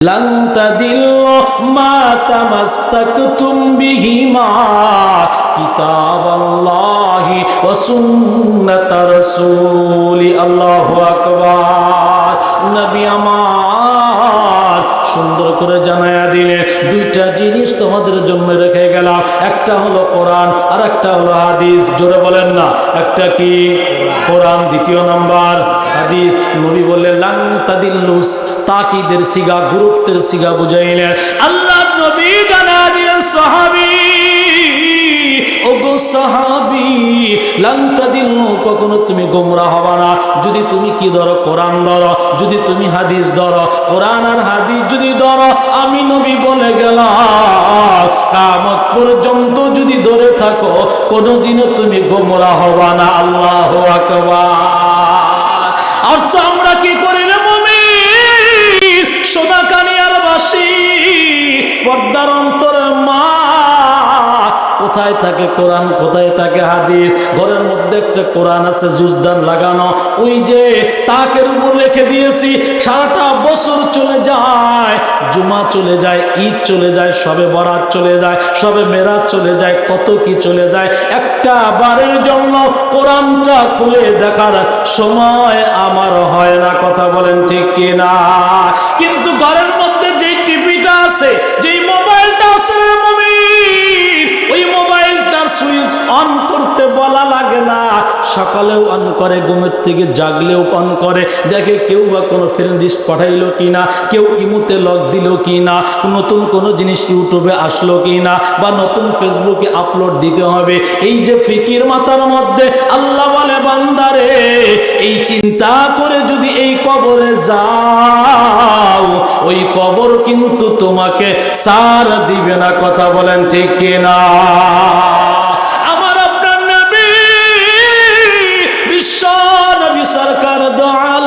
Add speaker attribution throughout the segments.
Speaker 1: لن تدلوا ما تمسكتم بهما كتاب الله وسنة رسول الله أكبر নবী আমার সুন্দর করে জানায়া দিলে দুইটা জিনিস তোমাদের জন্য রেখে গেলাম একটা হলো কোরআন আর একটা হলো হাদিস জোরে বলেন না একটা কি কোরআন দ্বিতীয় নাম্বার হাদিস নবী বললেন লাং তাদিল্লুস তাকিদের সিগা, গুরুত্বের সিগা বুঝাইলেন আল্লাহ নবী জানা দিলেন, সাহাবী কখনো তুমি গোমরা হবা না। যদি তুমি কি ধরো, কোরআন ধরো, যদি তুমি হাদিস ধরো, কোরআন আর হাদিস যদি ধরো, আমি নবী বলে গেলাম। কামত পর্যন্ত যদি ধরে থাকো, কোনোদিনও তুমি গোমরা হবা না। আল্লাহ আর আমরা কি করি রে মমিন কোথায় থাকে কোরআন, কোথায় থাকে হাদিস? ঘরের মধ্যে একটা কোরআন আছে, জুজদান লাগানো। ওই যে তাকের উপর রেখে দিয়েছি, সারাটা বছর চলে যায়, জুমা চলে যায়, ঈদ চলে যায়, সবে বরাত চলে যায়, সবে মেরাজ চলে যায়, কত কি চলে যায়। একটা বারের জন্য কোরআনটা খুলে দেখার সময় আমার হয় না, কথা বলেন ঠিক কিনা? কিন্তু ঘরের মধ্যে যেই টিভিটা আছে যেই অন করতে বলা লাগে না। সকালেও অন করে, ঘুমের থেকে জাগলেও অন করে। দেখে কেউ বা কোনো ফ্রেন্ড লিস্ট পাঠাইলো কিনা, কেউ ইমুতে লক দিল কি না নতুন কোনো জিনিস ইউটিউবে আসলো কিনা, বা নতুন ফেসবুকে আপলোড দিতে হবে। এই যে ফিকির মাথার মধ্যে আল্লাহ বলে বান্দারে এই চিন্তা করে যদি এই কবরে যাও, ওই কবর কিন্তু তোমাকে সার দিবে না। কথা বলেন ঠিক কিনা? নবী সরকার কত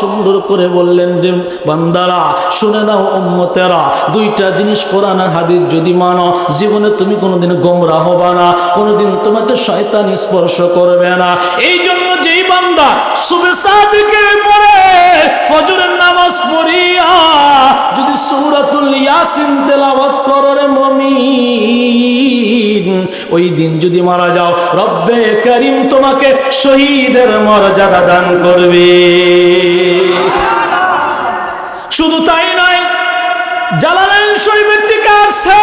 Speaker 1: সুন্দর করে বললেন যে, বান্দারা, শুনে নাও উম্মতেরা, দুইটা জিনিস কোরআন হাদিস যদি মানো, জীবনে তুমি কোনোদিন গোমরা হবা না, কোনোদিন তোমাকে শয়তান স্পর্শ করবে না। এই জন্য যেই বান্দা শুভে সাদিকে পড়ে, ফজরের নামাজ পড়িয়া যদি সূরাতুল ইয়াসিন তেলাওয়াত করো রে মুমিন, ওই দিন যদি মারা যাও, রব্বে করিম তোমাকে শহীদের মর্যাদা দান করবে। শুধু তাই নয় জালালাইন শরীফের আছে।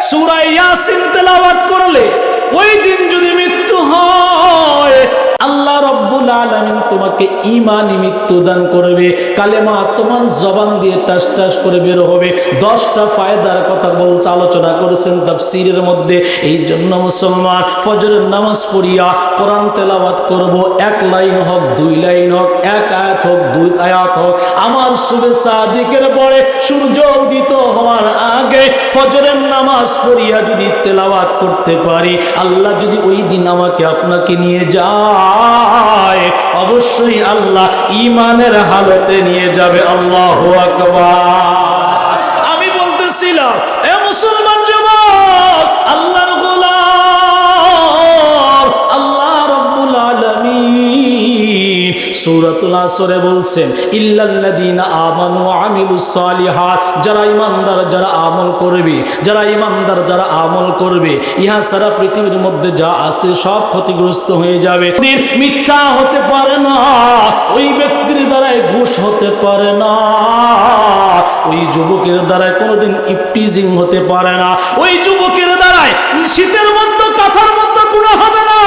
Speaker 1: সুরাইয়া তেলাওয়াত করলে ওই দিন যদি মৃত্যু হয় আল্লাহ রব্বুল আলামিন তোমাকে ইমানি মৃত্যু দান করবে, কালেমা তোমার জবান দিয়ে টাস টাস করে বের হবে। দশটা ফায়দার কথা বলছে, আলোচনা করেছেন তাফসীরের মধ্যে। এই জন্য মুসলমান, ফজরের নামাজ পড়িয়া কোরআন তেলাওয়াত করব, এক লাইন হোক, দুই লাইন হোক, এক আয়াত হোক, দুই আয়াত হোক। আমার শুভে সাদিকের পরে সূর্য উদিত হওয়ার আগে ফজরের নামাজ পড়িয়া যদি তেলাওয়াত করতে পারি, আল্লাহ যদি ওই দিন আমাকে আপনাকে নিয়ে যায়। অবশ্যই আল্লাহ ইমানের হালতে নিয়ে যাবে আল্লাহ আমি বলতেছিলাম এ মুসলমান সূরাতুল আসরে বলছেন, ইল্লাল্লাযীনা আমানু আমিলুস সালিহাত যারা ঈমানদার যারা আমল করবে, যারা ঈমানদার যারা আমল করবে, ইহা সারা পৃথিবীর মধ্যে যা আছে সব ক্ষতিগ্রস্ত হয়ে যাবে। মিথ্যা হতে পারে না, ওই ব্যক্তির দ্বারাই ঘুষ হতে পারে না, ওই যুবকের দ্বারাই কোনোদিন ইপটিজিং হতে পারে না, ওই যুবকের দ্বারাই শীতের মধ্যে, কথার মধ্যে গুণা হবে না,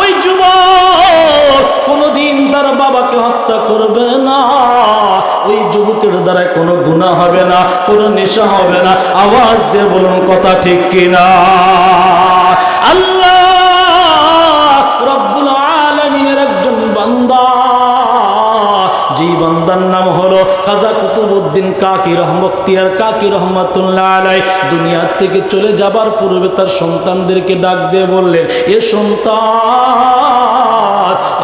Speaker 1: ওই যুবক কোনোদিন তার বাবাকে হত্যা করবে না। ওই যুবকের দ্বারা কোনো গুণা হবে না, কোনো নেশা হবে না। আওয়াজ দিয়ে বলুন, কথা ঠিক কিনা? আল্লাহ রব্বুল আলমিনের একজন বান্দা, যেই বান্দার নাম হলো খাজা কুতুবুদ্দিন কাকি রহমতিয়ার কাকি রহমতুল্লাহ আলাই দুনিয়ার থেকে চলে যাবার পূর্বে তার সন্তানদেরকে ডাক দিয়ে বললেন, এ সন্তান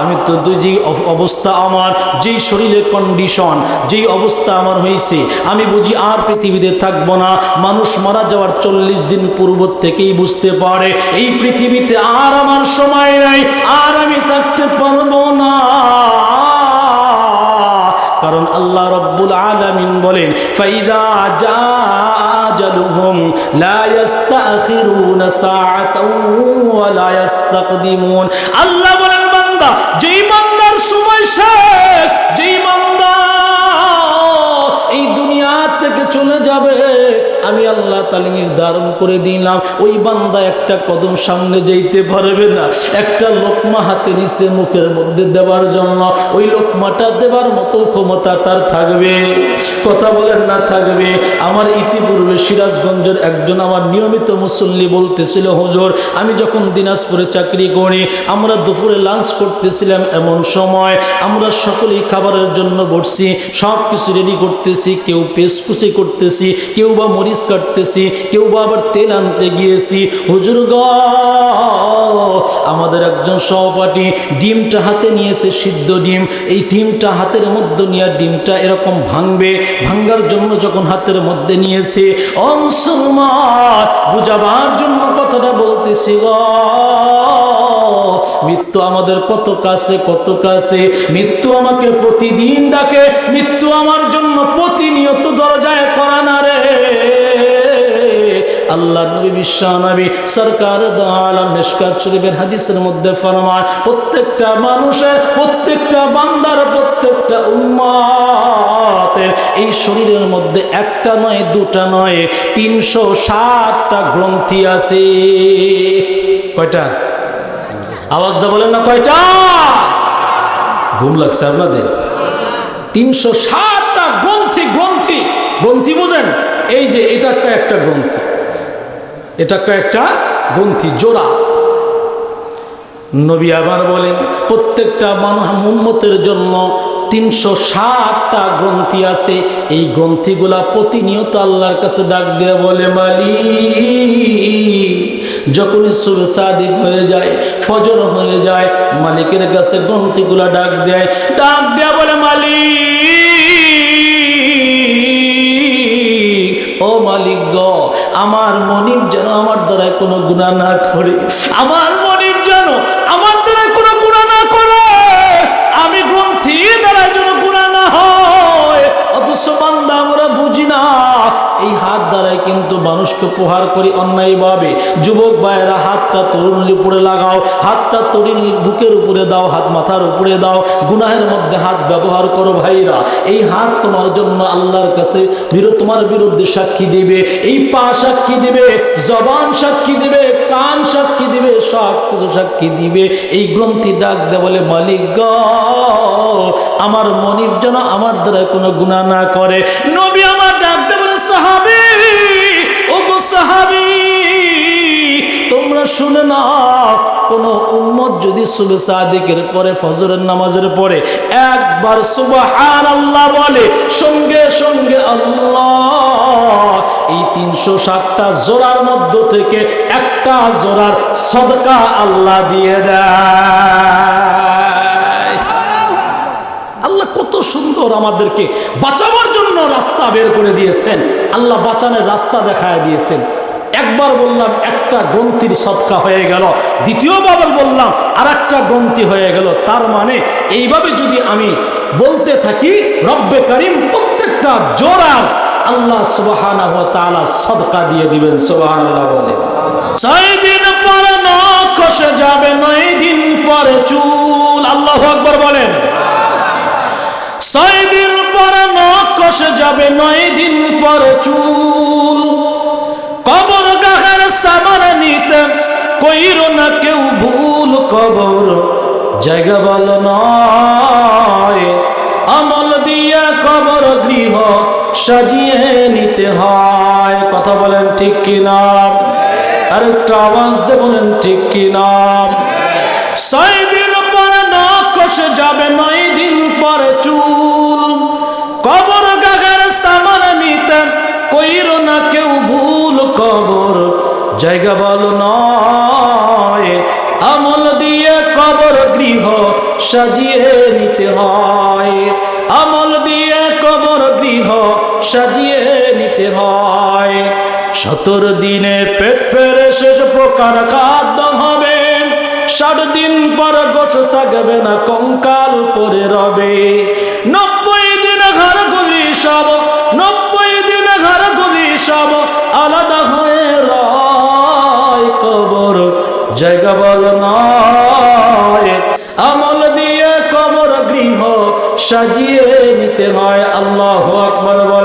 Speaker 1: আমি তো দুই যেই অবস্থা আমার, যেই শরীরের কন্ডিশন যেই অবস্থা আমার হয়েছে, আমি বুঝি আর পৃথিবীতে থাকব না। মানুষ মারা যাওয়ার চল্লিশ দিন পূর্ব থেকেই বুঝতে পারে, এই পৃথিবীতে আর আমার সময় নাই, আর আমি থাকতে পারব না। কারণ আল্লাহ রব্বুল আলামিন বলেন আল্লাহ বলেন বান্দা যেই বান্দার সময় শেষ, যেই বান্দা এই দুনিয়া থেকে চলে যাবে, আমি আল্লাহ তালে নির্ধারণ করে দিলাম। ওই বান্দা একটা কদম সামনে যেতে পারবে না। একটা লোকমা হাতে নিচে মুখের মধ্যে দেওয়ার জন্য। ওই লোকমাটা দেবার মতো ক্ষমতা তার থাকবে। কথা বলেন না, থাকবে। আমার ইতিপূর্বে সিরাজগঞ্জের একজন আমার নিয়মিত মুসল্লি বলতেছিল, হুজুর, আমি যখন দিনাজপুরে চাকরি করি, আমরা দুপুরে লাঞ্চ করতেছিলাম এমন সময়। আমরা সকলেই খাবারের জন্য বসছি সব কিছু রেডি করতেছি, কেউ পেস্ট কুচি করতেছি, কেউ বা মরিচ কাটতেছি, কেউ আবার তেল আনতে গিয়েছি। হুজুর গ, আমাদের একজন সহপাঠী ডিমটা হাতে নিয়েছে, সিদ্ধ ডিম। এই ডিমটা হাতের মধ্যে নিয়ে ডিমটা এরকম ভাঙবে, ভাঙ্গার জন্য যখন হাতের মধ্যে নিয়েছে, ও মুসলমান, বুঝাবার জন্য কথাটা বলতেছি গ। মৃত্যু আমাদের কত কাছে কত কাছে? মৃত্যু আমাকে প্রতিদিন ডাকে, মৃত্যু আমার জন্য প্রতিনিয়ত দরজায় আল্লাহ নবী, বিশ্ব নবী, সরকার আলম মিশকাত শরীফের হাদিসের মধ্যে ফরমান প্রত্যেকটা মানুষের, প্রত্যেকটা বান্দার, প্রত্যেকটা উম্মাতের এই শরীরের মধ্যে একটা নয়, দুটা নয়, তিনশো ষাটটা গ্রন্থি আছে। কয়টা? আওয়াজ দা বলেন না, কয়টা? ঘুম লাগছে আপনাদের? তিনশো ষাটটা গ্রন্থি গ্রন্থি। গ্রন্থি বোঝেন? এই যে এটা একটা গ্রন্থি। এটা একটা গ্রন্থি, জোড়া। নবী আবার বলেন, প্রত্যেকটা মানুষ জন্য তিনশো ষাটটা গ্রন্থি আছে। এই গ্রন্থিগুলা প্রতিনিয়ত আল্লাহর কাছে ডাক দিয়ে বলে মালি যখনই সুবে সাদিক হয়ে যায়, ফজর হয়ে যায়, মালিকের কাছে গ্রন্থিগুলা ডাক দেয়, ডাক দেয়া বলে, মালিক, ও মালিক গ, আমার দ্বারায় কোনো গুণা না করে। আমার কিন্তু মানুষকে প্রহার করি অন্যায়ভাবে। যুবক ভাইয়েরা, হাতটা তরুণীর উপরে লাগাও, হাতটা তরুণীর বুকের উপরে দাও, হাত মাথার উপরে দাও, গুনাহের মধ্যে হাত ব্যবহার করো ভাইরা এই হাত তোমার জন্য আল্লাহর কাছে তোমার বিরুদ্ধে সাক্ষী দিবে। এই পা সাক্ষী দিবে, জবান সাক্ষী দিবে, কান সাক্ষী দিবে, সব কিছু সাক্ষী দিবে। এই গ্রন্থি ডাক দে বলে, মালিক গ, আমার মনির যেন আমার দ্বারা কোনো গুণা না করে। নবী সাহাবি, তোমরা শুনে না কোন উম্মত যদি পরে, ফজরের নামাজের পরে একবার সুবহান আল্লাহ বলে, সঙ্গে সঙ্গে আল্লাহ, এই তিনশো ষাটটা জোড়ার মধ্য থেকে একটা জোড়ার সদকা আল্লাহ দিয়ে দেয়। সুন্দর আমাদেরকে বাঁচাবার জন্য রাস্তা বের করে দিয়েছেন। আল্লাহ বাঁচানোর রাস্তা দেখায় দিয়েছেন। একবার বললাম, একটা গ্রন্থির সৎকা হয়ে গেল। দ্বিতীয়বার বললাম আর একটা গ্রন্থি হয়ে গেল। তার মানে এইভাবে যদি আমি বলতে থাকি, রব্বে করিম প্রত্যেকটা জোরার আল্লাহ সুবাহানা ও সদকা দিয়ে দিবেন, সুবহানাল্লাহ বলে ছয় পরে নয় দিন পরে চুল। আল্লাহ আকবার বলেন। ছয় দিন পরে নখ যাবে, নয় দিন পরে চুল। কবর গাহের সামান নিতে কইর না কেউ ভুল কবর। জায়গা ভালো নয়, আমল দিয়ে কবর গৃহ সাজিয়ে নিতে হয়। কথা বলেন ঠিক কিনা? আর একটু আওয়াজ দিয়ে বলেন ঠিক কিনা? ছয় দিন পরে নখ যাবে, নয় দিন পরে চুল। জায়গা বল নয়, আমল দিয়ে কবর গৃহ সাজিয়ে নিতে হয়। আমল দিয়ে কবর গৃহ সাজিয়ে নিতে হয়। সতর দিনে পেট ফেরে শেষ প্রকার খাদ্য হবে। ষাট দিন পর গোস থাকবে না, কঙ্কাল পরে রবে। নব্বই জায়গা বল নয়। আমল দিয়ে কবর গৃহ সাজিয়ে নিতে হয়। আল্লাহ আকবর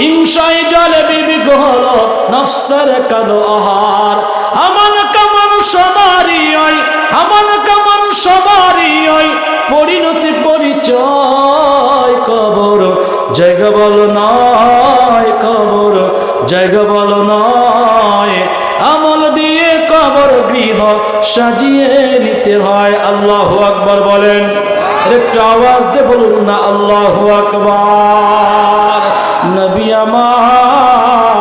Speaker 1: হিংসায় জলে বিবিক হল নফসের কালো আহার। আমান কামান সবারই হয় আমান কামান সবারই হয় পরিণতি পরিচয় কবর। জায়গা বল নয় কবর, জায়গা বল নয়। আমল দিয়ে কবর গৃহ সাজিয়ে নিতে হয়, আল্লাহ আকবর বলেন। একটু আওয়াজ দিয়ে বলুন না, আল্লাহ আকবর। নবী আমার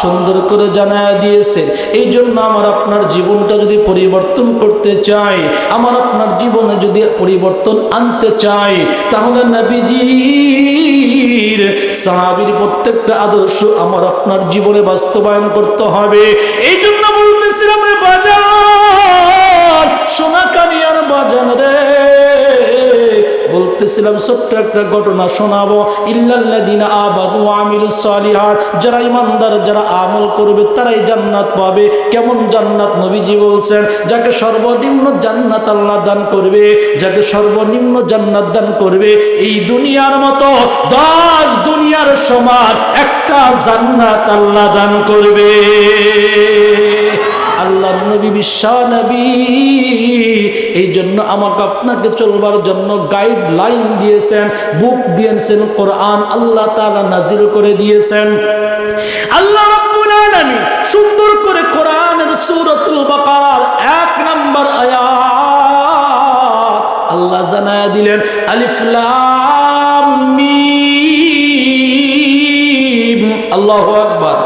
Speaker 1: সুন্দর করে জানায় দিয়েছেন এই জন্য আমার আপনার জীবনটা যদি পরিবর্তন করতে চাই আমার আপনার জীবনে যদি পরিবর্তন আনতে চাই তাহলে নবীজির সাহাবির প্রত্যেকটা আদর্শ আমার আপনার জীবনে বাস্তবায়ন করতে হবে। এই জন্য বলতেছিলাম, ছোট্ট একটা ঘটনা শোনাবো। যারা ইমানদার যারা আমল করবে, তারাই জান্নাত পাবে। কেমন জান্নাত? নবীজি বলছেন, যাকে সর্বনিম্ন জান্নাত আল্লাহ দান করবে, যাকে সর্বনিম্ন জান্নাত দান করবে, এই দুনিয়ার মতো দশ দুনিয়ার সমান একটা জান্নাত আল্লাহ দান করবে। আল্লাহ নবী বিশ্ব নবী। এই জন্য আমাকে আপনাকে চলবার জন্য গাইডলাইন দিয়েছেন বুক দিয়েছেন, কোরআন আল্লাহ তাআলা নাজিল করে দিয়েছেন। আল্লাহ সুন্দর করে কোরআনের সূরাতুল বাকারার এক নম্বর আয়াত আল্লাহ জানায়া দিলেন, আলিফ মিম, আল্লাহু আকবার।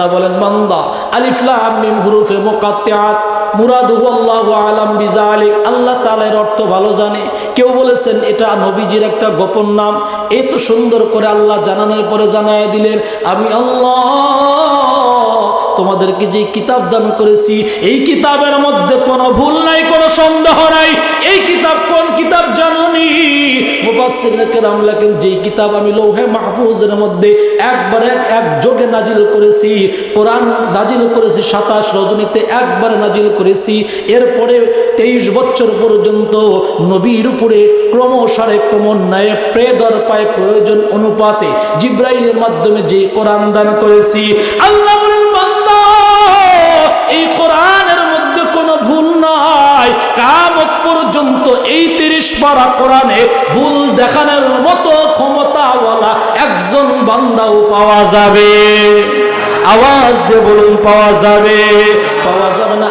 Speaker 1: আল্লাহ বলেন, বান্দা, আলিফ লাম মিম হুরুফে মুকাত্তিআত মুরাদুহু আল্লাহু আলাম বিজালিক, আল্লাহ তাআলা এর অর্থ ভালো জানে। কেউ বলেছেন, এটা নবীজির একটা গোপন নাম। এই তো সুন্দর করে আল্লাহ জানানোর পরে জানায় দিলেন, আমি আল্লাহ, তোমাদেরকে যে কিতাব দান করেছি, এই কিতাবের মধ্যে কোনো ভুল নাই, কোনো সন্দেহ নাই। এই কিতাব কোন কিতাব জানুনি? এরপরে তেইশ বছর পর্যন্ত নবীর উপরে প্রয়োজন অনুপাতে জিব্রাইলের মাধ্যমে যে কোরআন দান করেছি। আল্লাহ নাই কামত পর্যন্ত এই তিরিশ পারা কোরআনে ভুল দেখানোর মতো ক্ষমতাওয়ালা একজন বান্দাও পাওয়া যাবে। আওয়াজ দিয়ে বলুন, পাওয়া যাবে। পাওয়া যাবে না।